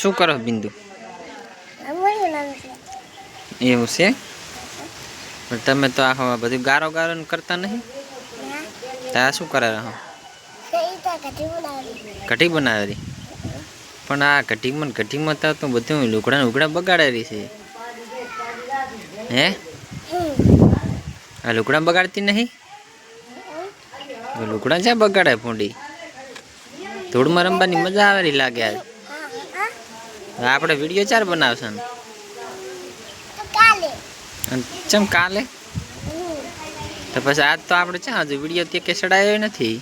શું કરો બિંદુ અમારું નામ છે એવું છે પણ તમે તો આખો બધું ગારો ગારો ને કરતા નહીં ના ત્યાં શું કરે રહો કઈ તા કઢી બનાવી કઢી બનાવેલી પણ આ કઢીમાં ને કઢીમાં તો તું બધું લુગડા લુગડા બગાડેલી છે હે હમ આ લુગડા બગાડતી નહીં લુગડા ક્યાં બગાડે ફૂંડી ધૂળમાં રમવાની મજા આવેલી લાગે આજ હા હા હવે આપણે વીડિયો ચાર બનાવશે ચમ કાલે? તો પછી આજ તો આપણે ક્યાં હજુ વીડિયો તે કે ચડાયો નથી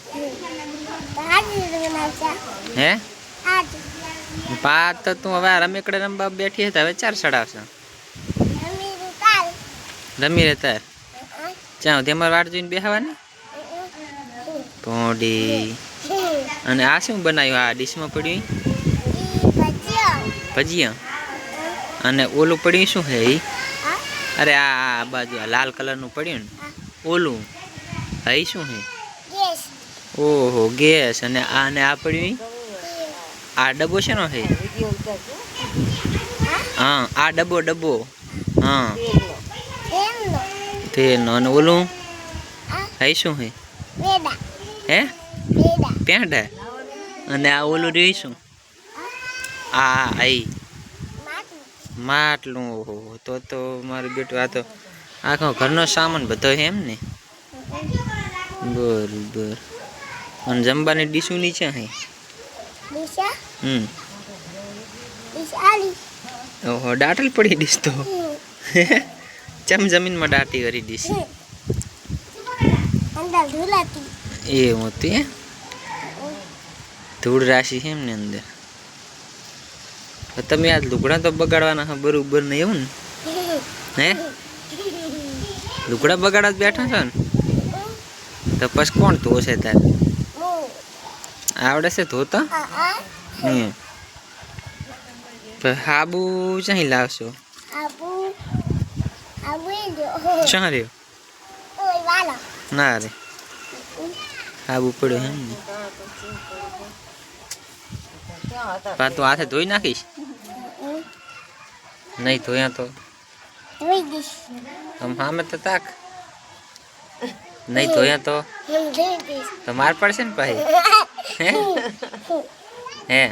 હે? પાંચ તો તું હવે રમેકડે રમવા બેઠી હતા હવે ચાર ચડાવશે રમી રે તાર? હા. તેમાં વાટ જોઈને બેહવાની? પોડી અને આ શું બનાવ્યું? આ ડીશમાં પડ્યું ભજીયા અને ઓલું પડ્યું શું હે એ અરે આ બાજુ આ લાલ કલરનું પડ્યું ને? ઓલું. હા શું હે? ઓહો ગેસ. અને આ ને આ પડ્યું આ ડબ્બો શેનો હે? હા? આ ડબ્બો ડબ્બો. હા. તેલનો. અને ઓલું? હા. હા શું હે? હે? પેંડા અને આ ઓલું રહ્યું શું? આ આઈ માટલું ઓહો તો તો મારું બેટું આ તો આખો ઘરનો સામાન બધો છે એમ ને? બરોબર. અને જમવાની ડીશું નીચે હે દિશા હમ. ઓહો દાટલ પડી ડીશ તો? ચમ જમીનમાં દાટી કરી ડીશ? એ હોતી. ધૂળ રાશિ છે એમને અંદર? તમે આ લુગડા તો બગાડવાના હા બરોબર નહીં એવું ને? હે? લુગડા બગાડવા જ બેઠા છો ને? તો પછી કોણ ધોશે તારે? આવડે છે ધોતા? હમ. હાબુ ચાહી લાવશો? ચાહ રહ્યો? ના રે. હાબુ પડ્યો પા તું હાથે ધોઈ નાખીશ? નહીં ધોયા તો? ધોઈ હામે તો તાક. નહીં ધોયા તો? તો માર પડશે ને ભાઈ? હે? હે?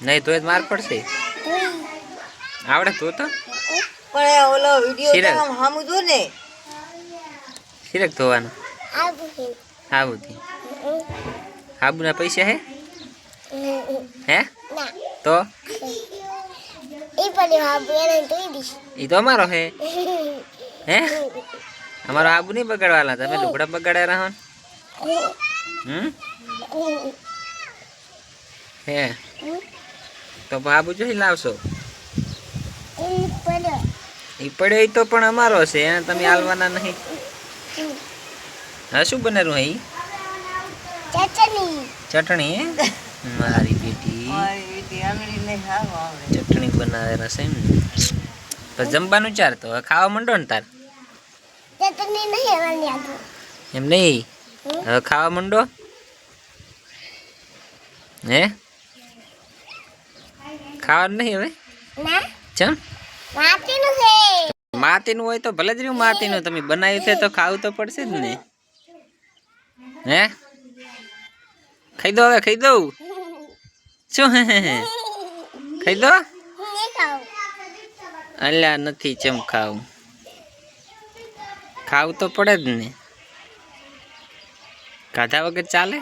નહીં ધોય તો માર પડશે? આવડે તો તો પણ ઓલો વિડિયો શીરક. તો આમ હામું જો ને. સિરક ધોવાનું. હાબુ હે હાબુથી હાબુના પૈસા હે? હે? તો? એ પણ આબુ એને ધોઈ દીશ એ તો અમારો હે. હે? અમારો આબુ નહીં બગાડવાના તમે લુગડા બગાડ્યા રહો હમ? હે? તો આબુ જોઈ લાવશો. એ પડ્યો એ તો પણ અમારો છે એને તમે હાલવાના નહીં. હા શું બનેલું હે ચટણી. ચટણી? મારી બેટી. ચટણી બનાવેલા છે એમ જમવાનું ચાર તો ખાવા માંડો ને તાર? એમ નહીં? હવે ખાવા માંડો? હે? ખાવાનું નહીં હવે? ચમ? માતીનું હોય તો ભલે જ રહ્યું માતીનું તમે બનાવ્યું છે તો ખાવું તો પડશે જ ને. હે? ખાઈ દો હવે ખાઈ દઉં. શું? હે ખાઈ દો અલ્યા, નથી ચમ ખાવું. ખાવું તો પડે જ ને. ખાધા વગર ચાલે?